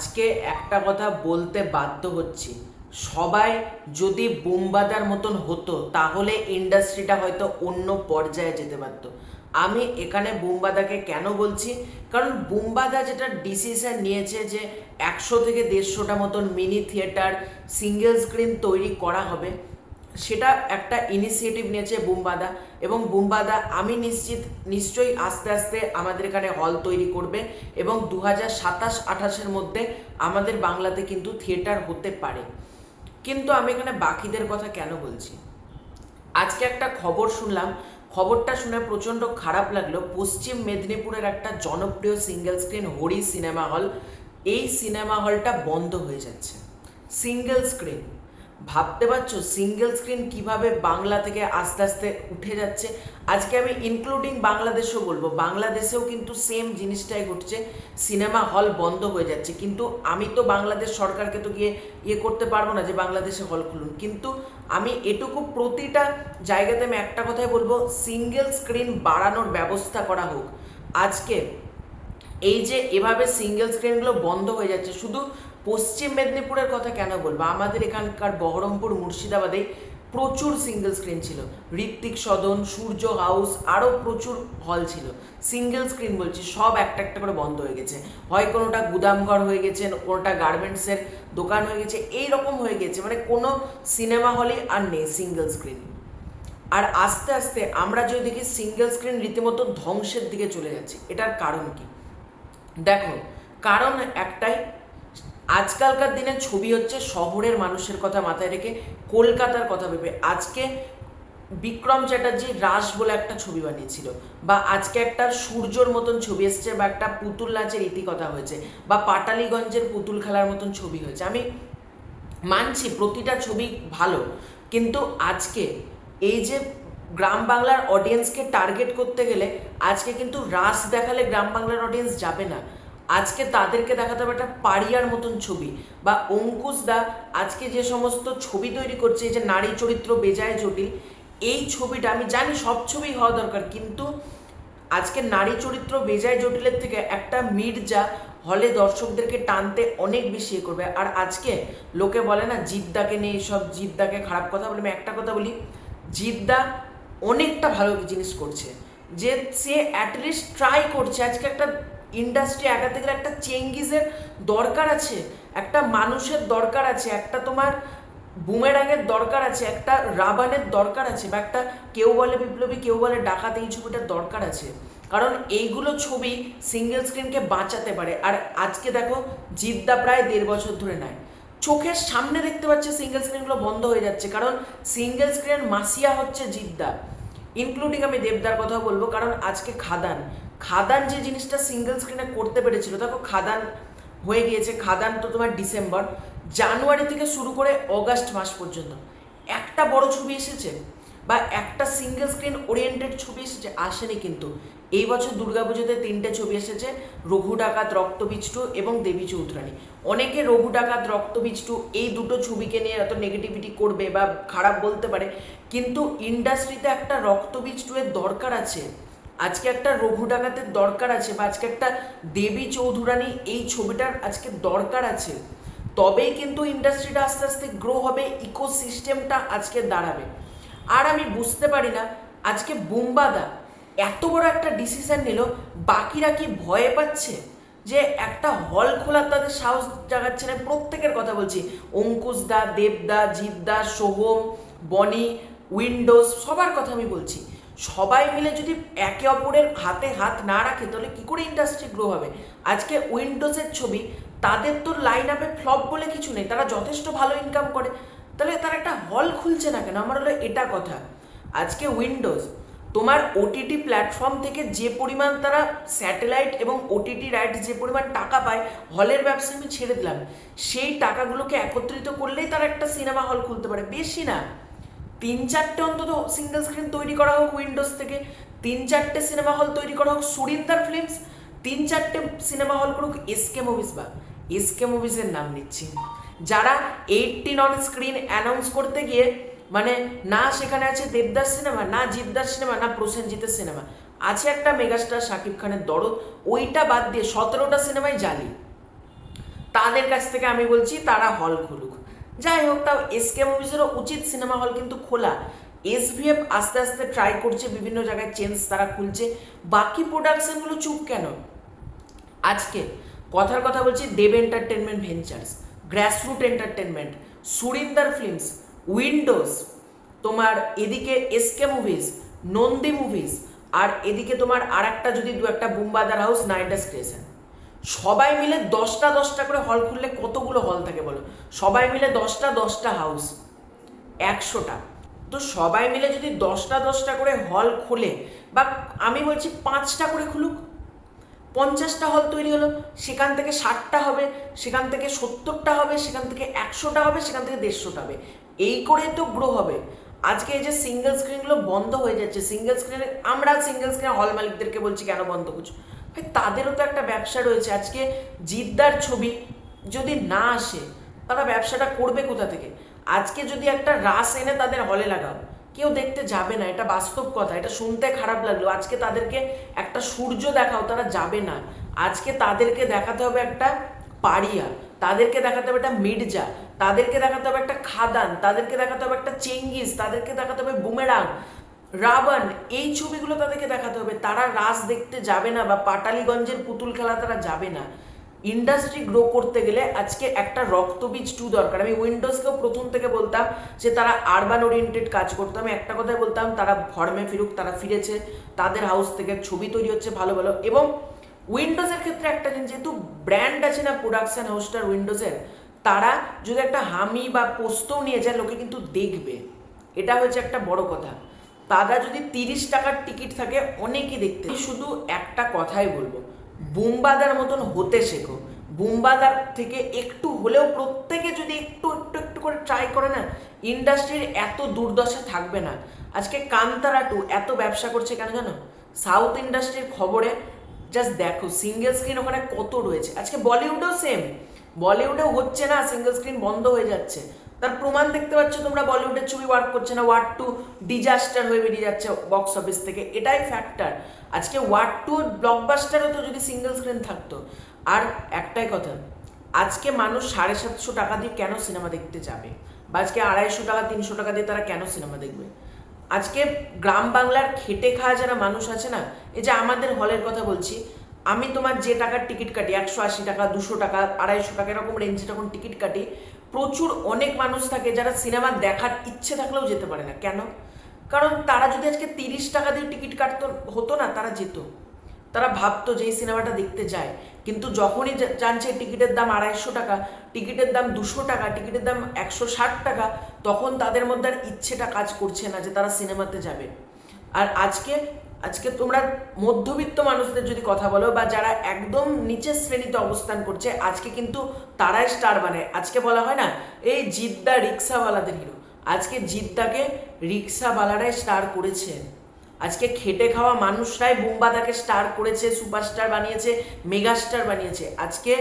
আজকে একটা কথা বলতে বাধ্য হচ্ছি। সবাই যদি বোমবাদার মতন হতো, তাহলে ইন্ডাস্ট্রিটা হয়তো অন্য পর্যায়ে যেতে পারত। আমি এখানে বোমবাদাকে কেন বলছি? কারণ বোমবাদা যেটা ডিসিশন নিয়েছে যে একশো থেকে দেড়শোটা মতন মিনি থিয়েটার সিঙ্গেল স্ক্রিন তৈরি করা হবে সেটা একটা ইনিশিয়েটিভ নিয়েছে বুমবাদা এবং বুমবাদা আমি নিশ্চিত নিশ্চয়ই আস্তে আস্তে আমাদের এখানে হল তৈরি করবে এবং দু হাজার সাতাশ, আঠাশের মধ্যে আমাদের বাংলাতে কিন্তু থিয়েটার হতে পারে। কিন্তু আমি এখানে বাকিদের কথা কেন বলছি? আজকে একটা খবর শুনলাম, খবরটা শুনে প্রচণ্ড খারাপ লাগল। পশ্চিম মেদিনীপুরের একটা জনপ্রিয় single screen Hari cinema hall এই সিনেমা হলটা বন্ধ হয়ে যাচ্ছে। সিঙ্গেল স্ক্রিন ভাবতে পারছ সিঙ্গেল স্ক্রিন কীভাবে বাংলা থেকে আস্তে আস্তে উঠে যাচ্ছে? আজকে আমি ইনক্লুডিং বাংলাদেশও বলব। বাংলাদেশেও কিন্তু সেম জিনিসটাই ঘটছে। সিনেমা হল বন্ধ হয়ে যাচ্ছে। কিন্তু আমি তো বাংলাদেশ সরকারকে তো গিয়ে ইয়ে করতে পারব না যে বাংলাদেশে হল খুলুন। কিন্তু আমি এটুকু প্রতিটা জায়গাতে আমি একটা কথাই বলব সিঙ্গেল স্ক্রিন বাড়ানোর ব্যবস্থা করা হোক। আজকে এই যে এভাবে সিঙ্গেল স্ক্রিনগুলো বন্ধ হয়ে যাচ্ছে, শুধু পশ্চিম মেদিনীপুরের কথা কেন বলব? আমাদের এখানকার বহরমপুর, মুর্শিদাবাদে প্রচুর সিঙ্গেল স্ক্রিন ছিল। ঋত্বিক সদন, সূর্য হাউস আরও প্রচুর হল ছিল। সিঙ্গেল স্ক্রিন বলছি, সব একটা একটা করে বন্ধ হয়ে গেছে। হয় কোনোটা গুদামঘর হয়ে গেছে, কোনোটা গার্মেন্টসের দোকান হয়ে গেছে এই রকম হয়ে গেছে। মানে কোনো সিনেমা হলে আর নেই সিঙ্গেল স্ক্রিন আর আস্তে আস্তে আমরা যদি দেখি সিঙ্গেল স্ক্রিন রীতিমতো ধ্বংসের দিকে চলে যাচ্ছে। এটার কারণ কি? দেখো, কারণ একটাই আজকালকার দিনে ছবি হচ্ছে শহরের মানুষের কথা মাথায় রেখে কলকাতার কথা ভেবে। আজকে বিক্রম চ্যাটার্জি রাস বলে একটা ছবি বানিয়েছিল বা আজকে একটা সূর্যর মতন ছবি এসছে বা একটা পুতুল নাচের ইতিকথা হয়েছে বা পাটালিগঞ্জের পুতুল খেলার মতন ছবি হয়েছে। আমি মানছি প্রতিটা ছবি ভালো, কিন্তু আজকে এই যে গ্রাম বাংলার অডিয়েন্সকে টার্গেট করতে গেলে আজকে কিন্তু রাস দেখালে গ্রাম বাংলার অডিয়েন্স যাবে না। আজকে তাদেরকে দেখাতে হবে একটা পারিয়ার মতন ছবি। বা অঙ্কুশ দা আজকে যে সমস্ত ছবি তৈরি করছে, এই যে নারী চরিত্র বেজায় জটিল, এই ছবিটা আমি জানি সব ছবি হওয়া দরকার, কিন্তু আজকে নারী চরিত্র বেজায় জটিলের থেকে একটা মির্জা হলে দর্শকদেরকে টানতে অনেক বেশি ইয়ে করবে। আর আজকে লোকে বলে না, জিদ্দাকে নিয়ে সব জিদ্দাকে খারাপ কথা বলে, আমি একটা কথা বলি, জিদ্দা অনেকটা ভালো জিনিস করছে, যে সে অ্যাটলিস্ট ট্রাই করছে। আজকে একটা ইন্ডাস্ট্রি আগাতে গেলে একটা চেঙ্গিজের দরকার আছে, একটা মানুষের দরকার আছে, একটা তোমার বুমেরাঙের দরকার আছে, একটা রাবানের দরকার আছে বা একটা কেউ বলে বিপ্লবী, কেউ বলে ডাকাত, এই ছবিটার দরকার আছে। কারণ এইগুলো ছবি সিঙ্গেল স্ক্রিনকে বাঁচাতে পারে। আর আজকে দেখো, জিদ্দা প্রায় দেড় বছর ধরে নেয়। চোখের সামনে দেখতে পাচ্ছে সিঙ্গেল স্ক্রিনগুলো বন্ধ হয়ে যাচ্ছে। কারণ সিঙ্গেল স্ক্রিন মাসিয়া হচ্ছে জিদ্দা। ইনক্লুডিং আমি দেবদার কথা বলব, কারণ আজকে খাদান। খাদান যে জিনিসটা সিঙ্গেল স্ক্রিনে করতে পেরেছিল, দেখো খাদান হয়ে গিয়েছে, খাদান তো তোমার ডিসেম্বর জানুয়ারি থেকে শুরু করে অগাস্ট মাস পর্যন্ত। একটা বড় ছবি এসেছে বা একটা সিঙ্গেল স্ক্রিন ওরিয়েন্টেড ছবি এসেছে, আসেনি কিন্তু। এই বছর দুর্গাপুজোতে তিনটে ছবি এসেছে, রঘু ডাকাত রক্তবীজ টু এবং দেবী চৌধুরানী। অনেকে রঘু ডাকাত রক্তবীজ টু এই দুটো ছবিকে নিয়ে এত নেগেটিভিটি করবে বা খারাপ বলতে পারে, কিন্তু ইন্ডাস্ট্রিতে একটা রক্তবীজ টু এর দরকার আছে। আজকে একটা রঘু ডাকাতের দরকার আছে বা আজকে একটা দেবী চৌধুরানী এই ছবিটার আজকে দরকার আছে, তবেই কিন্তু ইন্ডাস্ট্রিটা আস্তে আস্তে গ্রো হবে ইকোসিস্টেমটা আজকে দাঁড়াবে। আর আমি বুঝতে পারি না, আজকে বুম্বাদা এত বড় একটা ডিসিশন নিল, বাকিরা কি ভয়ে পাচ্ছে? যে একটা হল খোলার তাদের সাহস জাগাচ্ছে না প্রত্যেকের কথা বলছি। অঙ্কুশ দা দেবদা জিদ্দা সোহম, বনি উইন্ডোজ সবার কথা আমি বলছি। সবাই মিলে যদি একে অপরের হাতে হাত না রাখে, তাহলে কি করে ইন্ডাস্ট্রি গ্রো হবে? আজকে উইন্ডোজের ছবি, তাদের তো লাইন আপে ফ্লপ বলে কিছু নেই, তারা যথেষ্ট ভালো ইনকাম করে। তাহলে তার একটা হল খুলছে না কেন? আমার হলো এটা কথা। আজকে উইন্ডোজ তোমার ওটিটি প্ল্যাটফর্ম থেকে যে পরিমাণ তারা স্যাটেলাইট এবং ওটিটি রাইট যে পরিমাণ টাকা পায় হলের ব্যবসা আমি ছেড়ে দিলাম। সেই টাকাগুলোকে একত্রিত করলেই তারা একটা সিনেমা হল খুলতে পারে। বেশি না। তিন চারটে অন্তত সিঙ্গেল স্ক্রিন তৈরি করা হোক উইন্ডোজ থেকে তিন চারটে সিনেমা হল তৈরি করা হোক সুরিন্দার ফিল্মস তিন চারটে সিনেমা হল করুক এসকে মুভিস বা এসকে মুভিসের নাম নিচ্ছি। যারা এইটটিন অন স্ক্রিন অ্যানাউন্স করতে গিয়ে মানে না সেখানে আছে দেবদাস সিনেমা না জিদ্দাস সিনেমা না প্রসেনজিতের সিনেমা আছে একটা মেগাস্টার শাকিব খানের দরদ, ওইটা বাদ দিয়ে সতেরোটা সিনেমাই জালি তাদের কাছ থেকে আমি বলছি, তারা হল খুলুক। যাই হোক তাও এসকে মুভিজেরও উচিত সিনেমা হল কিন্তু খোলা। এসভিএফ আস্তে আস্তে ট্রাই করছে, বিভিন্ন জায়গায় চেঞ্জ তারা খুলছে। বাকি প্রোডাকশনগুলো চুপ কেন? আজকে কথার কথা বলছি Dev entertainment ventures grassroot entertainment Surinder films windows তোমার এদিকে এসকে মুভিজ নন্দী মুভিজ আর এদিকে তোমার আর একটা যদি দু একটা বুম্বাদার হাউস নাইডাস ক্রিয়েশন সবাই মিলে দশটা দশটা করে হল খুললে কতগুলো হল থাকে বলো? সবাই মিলে দশটা দশটা হাউস একশোটা। তো সবাই মিলে যদি দশটা দশটা করে হল খোলে, বা আমি বলছি পাঁচটা করে খুলুক। পঞ্চাশটা হল তৈরি হলো, সেখান থেকে ষাটটা হবে, সেখান থেকে সত্তরটা হবে, সেখান থেকে একশোটা হবে, সেখান থেকে দেড়শোটা হবে। এই করে তো গ্রো হবে। আজকে এই যে সিঙ্গেল স্ক্রিনগুলো বন্ধ হয়ে যাচ্ছে সিঙ্গেল স্ক্রিনে আমরা সিঙ্গেল স্ক্রিনে হল মালিকদেরকে বলছি, কেন বন্ধ করছ? ভাই, তাদেরও তো একটা ব্যবসা রয়েছে। আজকে জিদ্দার ছবি যদি না আসে, তারা ব্যবসাটা করবে কোথা থেকে? আজকে যদি একটা রাস এনে তাদের হলে লাগাও, কেউ দেখতে যাবে না। এটা বাস্তব কথা, এটা শুনতে খারাপ লাগল। আজকে তাদেরকে একটা সূর্য দেখাও, তারা যাবে না। আজকে তাদেরকে দেখাতে হবে একটা পাড়িয়া, তাদেরকে দেখাতে হবে একটা মির্জা, তাদেরকে দেখাতে হবে একটা খাদান, তাদেরকে দেখাতে হবে একটা চেঙ্গিস তাদেরকে দেখাতে হবে বুমেরাং। রাবণ, এই ছবিগুলো তাদেরকে দেখাতে হবে। তারা রাস দেখতে যাবে না বা পাটালিগঞ্জের পুতুল খেলা তারা যাবে না। ইন্ডাস্ট্রি গ্রো করতে গেলে আজকে একটা রক্তবীজ টু দরকার। আমি উইন্ডোজকেও প্রথম থেকে বলতাম যে তারা আরবান ওরিয়েন্টেড কাজ করতো। আমি একটা কথাই বলতাম, তারা ফর্মে ফিরুক, তারা ফিরেছে। তাদের হাউস থেকে ছবি তৈরি হচ্ছে ভালো ভালো। এবং উইন্ডোজের ক্ষেত্রে একটা জিনিস, যেহেতু ব্র্যান্ড আছে না প্রোডাকশন হাউসটার উইন্ডোজের, তারা যদি একটা হামি বা পোস্তও নিয়ে যায়, লোকে কিন্তু দেখবে। এটা হচ্ছে একটা বড় কথা। তারা যদি তিরিশ টাকার টিকিট থাকে, অনেকেই দেখতে শুধু একটা কথাই বলব। বুম্বাদার মতন হতে শেখো। বুম্বাদার থেকে একটু হলেও প্রত্যেকে যদি একটু একটু একটু করে ট্রাই করে না ইন্ডাস্ট্রির এত দুর্দশা থাকবে না। আজকে কান্তারা টু এত ব্যবসা করছে কেন জানো? সাউথ ইন্ডাস্ট্রির খবরে জাস্ট দেখো সিঙ্গেল স্ক্রিন ওখানে কত রয়েছে। আজকে বলিউডও সেম বলিউডেও হচ্ছে না সিঙ্গেল স্ক্রিন বন্ধ হয়ে যাচ্ছে। তার প্রমাণ দেখতে পাচ্ছ তোমরা, বলিউডের ছবি ওয়ার্ক করছে না ওয়ার্ড টু ডিজাস্টার হয়ে বেরিয়ে যাচ্ছে বক্স অফিস থেকে। এটাই ফ্যাক্টর আজকে ওয়ার্ড টু ব্লকবাস্টারও তো যদি সিঙ্গেল স্ক্রিন থাকতো। আর একটাই কথা, আজকে মানুষ সাড়ে সাতশো টাকা দিয়ে কেন সিনেমা দেখতে যাবে? বা আজকে আড়াইশো টাকা, তিনশো টাকা দিয়ে তারা কেন সিনেমা দেখবে? আজকে গ্রাম বাংলার খেটে খাওয়া যারা মানুষ আছে না, এই যে আমাদের হলের কথা বলছি, আমি তোমার যে টাকার টিকিট কাটি, একশো আশি টাকা, দুশো টাকা, আড়াইশো টাকা, এরকম রেঞ্জে যখন টিকিট কাটি প্রচুর অনেক মানুষ থাকে যারা সিনেমা দেখার ইচ্ছে থাকলেও যেতে পারে না। কেন? কারণ তারা যদি আজকে তিরিশ টাকা দিয়ে টিকিট কাটতো, হতো না, তারা যেত। তারা ভাবতো যে এই সিনেমাটা দেখতে যায়। কিন্তু যখনই জানছে টিকিটের দাম আড়াইশো টাকা, টিকিটের দাম দুশো টাকা, টিকিটের দাম একশো ষাট টাকা, তখন তাদের মধ্যে আর ইচ্ছেটা কাজ করছে না যে তারা সিনেমাতে যাবে। আর আজকে আজকে তোমরা মধ্যবিত্ত মানুষদের যদি কথা বলো বা যারা একদম নিচের শ্রেণীতে অবস্থান করছে, আজকে কিন্তু তারাই স্টার বানায়। আজকে বলা হয় না, এই জিদ্দা রিক্সাওয়ালাদের হিরো আজকে জিদ্দাকে রিক্সাওয়ালারাই স্টার করেছে। আজকে খেটে খাওয়া মানুষরাই বুম্বাদাকে স্টার করেছে সুপারস্টার বানিয়েছে মেগাস্টার বানিয়েছে। আজকে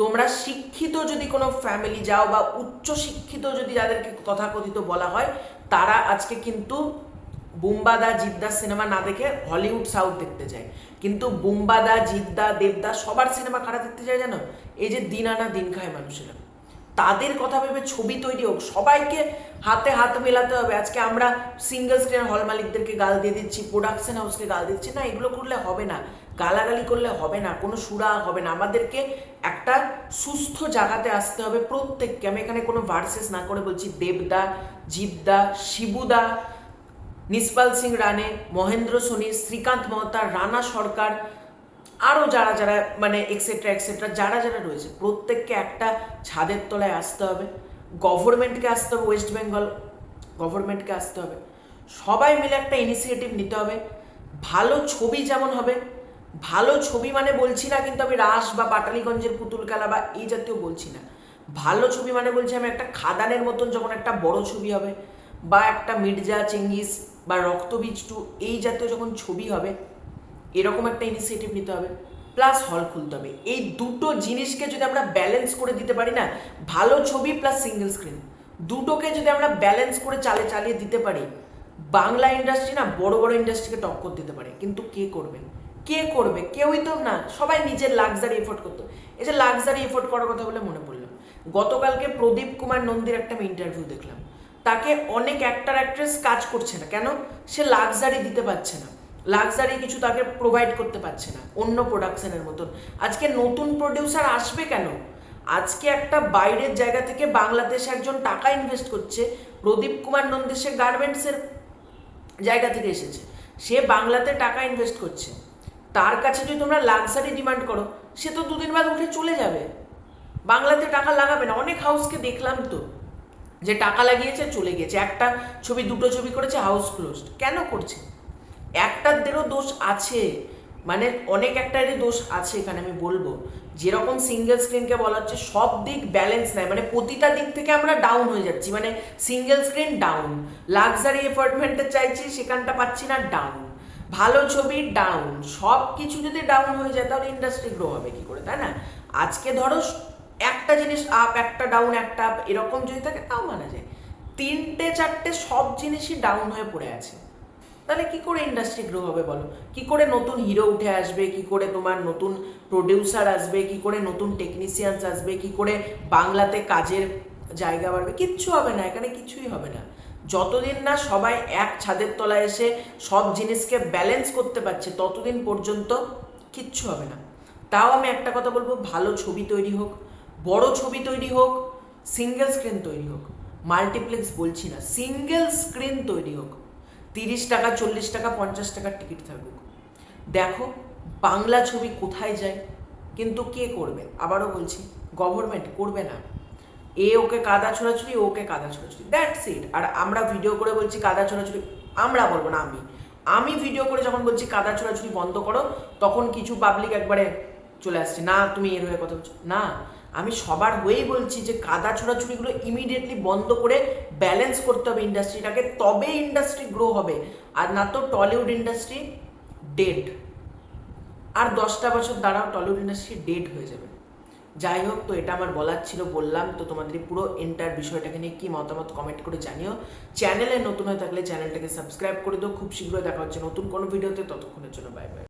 তোমরা শিক্ষিত যদি কোনো ফ্যামিলি যাও বা উচ্চ শিক্ষিত যদি যাদেরকে তথাকথিত বলা হয়, তারা আজকে কিন্তু বুম্বাদা, জিদ্দা সিনেমা না দেখে হলিউড সাউথ দেখতে যায়। কিন্তু বুম্বাদা, জিদ্দা, দেবদা সবার সিনেমা কারা দেখতে যায় জানো? এই যে দিন আনা, দিন খায় মানুষেরা। তাদের কথা ভেবে ছবি তৈরি হোক, সবাইকে হাতে হাত মেলাতে হবে। আজকে আমরা সিঙ্গেল স্ক্রিন হল মালিকদেরকে গাল দিয়ে দিচ্ছি প্রোডাকশন হাউসকে গাল দিচ্ছি, না, এগুলো করলে হবে না। গালাগালি করলে হবে না, কোনো সুরা হবে না। আমাদেরকে একটা সুস্থ জায়গাতে আসতে হবে প্রত্যেককে। আমি এখানে কোনো ভার্সেস না করে বলছি, দেবদা, জিদ্দা, শিবুদা নিসপাল সিং রানে মহেন্দ্র সোনি, শ্রীকান্ত মহতা, রানা সরকার আরও যারা যারা মানে এক্সেট্রা এক্সেট্রা যারা যারা রয়েছে, প্রত্যেককে একটা ছাদের তলায় আসতে হবে। গভর্নমেন্টকে আসতে হবে ওয়েস্ট বেঙ্গল গভর্নমেন্টকে আসতে হবে। সবাই মিলে একটা ইনিশিয়েটিভ নিতে হবে। ভালো ছবি যেমন হবে, ভালো ছবি মানে বলছি না কিন্তু আমি রাস বা পাটালিগঞ্জের পুতুল খেলা বা এই জাতীয় বলছি না। ভালো ছবি মানে বলছি আমি একটা খাদানের মতন যখন একটা বড় ছবি হবে, বা একটা মির্জা, চেঙ্গিস বা রক্তবীজ টু এই জাতীয় যখন ছবি হবে, এরকম একটা ইনিশিয়েটিভ নিতে হবে প্লাস হল খুলতে হবে। এই দুটো জিনিসকে যদি আমরা ব্যালেন্স করে দিতে পারি না, ভালো ছবি প্লাস সিঙ্গেল স্ক্রিন দুটোকে যদি আমরা ব্যালেন্স করে চালে চালিয়ে দিতে পারি, বাংলা ইন্ডাস্ট্রি না বড় বড় ইন্ডাস্ট্রিকে টক্কর দিতে পারে। কিন্তু কে করবে? কে করবে? কেউই তো না, সবাই নিজের লাক্সারি এফোর্ট করতো। এই যে লাক্সারি এফোর্ট করার কথা বলে মনে পড়ল। গতকালকে প্রদীপ কুমার নন্দীর একটা আমি ইন্টারভিউ দেখলাম। তাকে অনেক অ্যাক্টার অ্যাক্ট্রেস কাজ করছে না। কেন? সে লাক্সারি দিতে পারছে না। লাক্সারি কিছু তাকে প্রোভাইড করতে পারছে না। অন্য প্রোডাকশনের মতন। আজকে নতুন প্রডিউসার আসবে কেন? আজকে একটা বাইরের জায়গা থেকে বাংলাদেশে একজন টাকা ইনভেস্ট করছে, প্রদীপ কুমার নন্দী সে গার্মেন্টসের জায়গা থেকে এসেছে। সে বাংলাতে টাকা ইনভেস্ট করছে। তার কাছে যদি তোমরা লাক্সারি ডিমান্ড করো, সে তো দুদিন বাদ উঠে চলে যাবে। বাংলাতে টাকা লাগাবে না। অনেক হাউসকে দেখলাম তো। যে টাকা লাগিয়েছে চলে গেছে। একটা ছবি, দুটো ছবি করেছে হাউস ক্লোজড কেন করছে? একটাদেরও দোষ আছে। মানে অনেক একটারই দোষ আছে এখানে আমি বলব। যেরকম সিঙ্গেল স্ক্রিনকে বলা হচ্ছে, সব দিক ব্যালেন্স নেয় মানে প্রতিটা দিক থেকে আমরা ডাউন হয়ে যাচ্ছি। মানে সিঙ্গেল স্ক্রিন ডাউন লাক্সারি অ্যাপার্টমেন্টে চাইছি, সেখানটা পাচ্ছি না ডাউন ভালো ছবি ডাউন সব কিছু যদি ডাউন হয়ে যায়, তাহলে ইন্ডাস্ট্রি গ্রো হবে কি করে, তাই না? আজকে ধরো একটা জিনিস আপ একটা ডাউন একটা আপ এরকম যদি থাকে তাও মানা যায়। তিনটে, চারটে সব জিনিসই ডাউন হয়ে পড়ে আছে। তাহলে কি করে ইন্ডাস্ট্রি গ্রো হবে বলো? কি করে নতুন হিরো উঠে আসবে? কি করে তোমার নতুন প্রডিউসার আসবে? কি করে নতুন টেকনিশিয়ানস আসবে? কি করে বাংলাতে কাজের জায়গা বাড়বে? কিচ্ছু হবে না, এখানে কিছুই হবে না। যতদিন না সবাই এক ছাদের তলায় এসে সব জিনিসকে ব্যালেন্স করতে পারছে, ততদিন পর্যন্ত কিচ্ছু হবে না। তাও আমি একটা কথা বলব, ভালো ছবি তৈরি হোক বড় ছবি তৈরি হোক সিঙ্গেল স্ক্রিন তৈরি হোক মাল্টিপ্লেক্স বলছি না সিঙ্গেল স্ক্রিন তৈরি হোক, তিরিশ টাকা, চল্লিশ টাকা, পঞ্চাশ টাকার টিকিট থাকুক। দেখো, বাংলা ছবি কোথায় যায়, কিন্তু কে করবে? আবারও বলছি গভর্নমেন্ট করবে না। এ ওকে কাদা ছোড়াছুড়ি ওকে কাদা ছোড়াছুড়ি দ্যাটস ইট আর আমরা ভিডিও করে বলছি কাদা ছোড়াছুড়ি, আমরা বলব না আমি। আমি ভিডিও করে যখন বলছি কাদা ছোড়াছুড়ি বন্ধ করো, তখন কিছু পাবলিক একবারে চলে আসছে, না, তুমি এর হয়ে কথা বলছো। না আমি সবার হয়েই বলছি যে কাদা ছোড়াছুড়িগুলো ইমিডিয়েটলি বন্ধ করে ব্যালেন্স করতে হবে ইন্ডাস্ট্রিটাকে তবে ইন্ডাস্ট্রি গ্রো হবে। আর না তো টলিউড ইন্ডাস্ট্রি ডেড আর দশটা বছর দাঁড়াও টলিউড ইন্ডাস্ট্রি ডেড হয়ে যাবে। যাই হোক, তো এটা আমার বলার ছিল, বললাম। তো তোমাদের পুরো এন্টার বিষয়টাকে নিয়ে কি মতামত কমেন্ট করে জানিও। চ্যানেলে নতুন হয়ে থাকলে চ্যানেলটাকে সাবস্ক্রাইব করে দিও। খুব শীঘ্রই দেখা হচ্ছে নতুন কোনো ভিডিওতে ততক্ষণের জন্য বাই বাই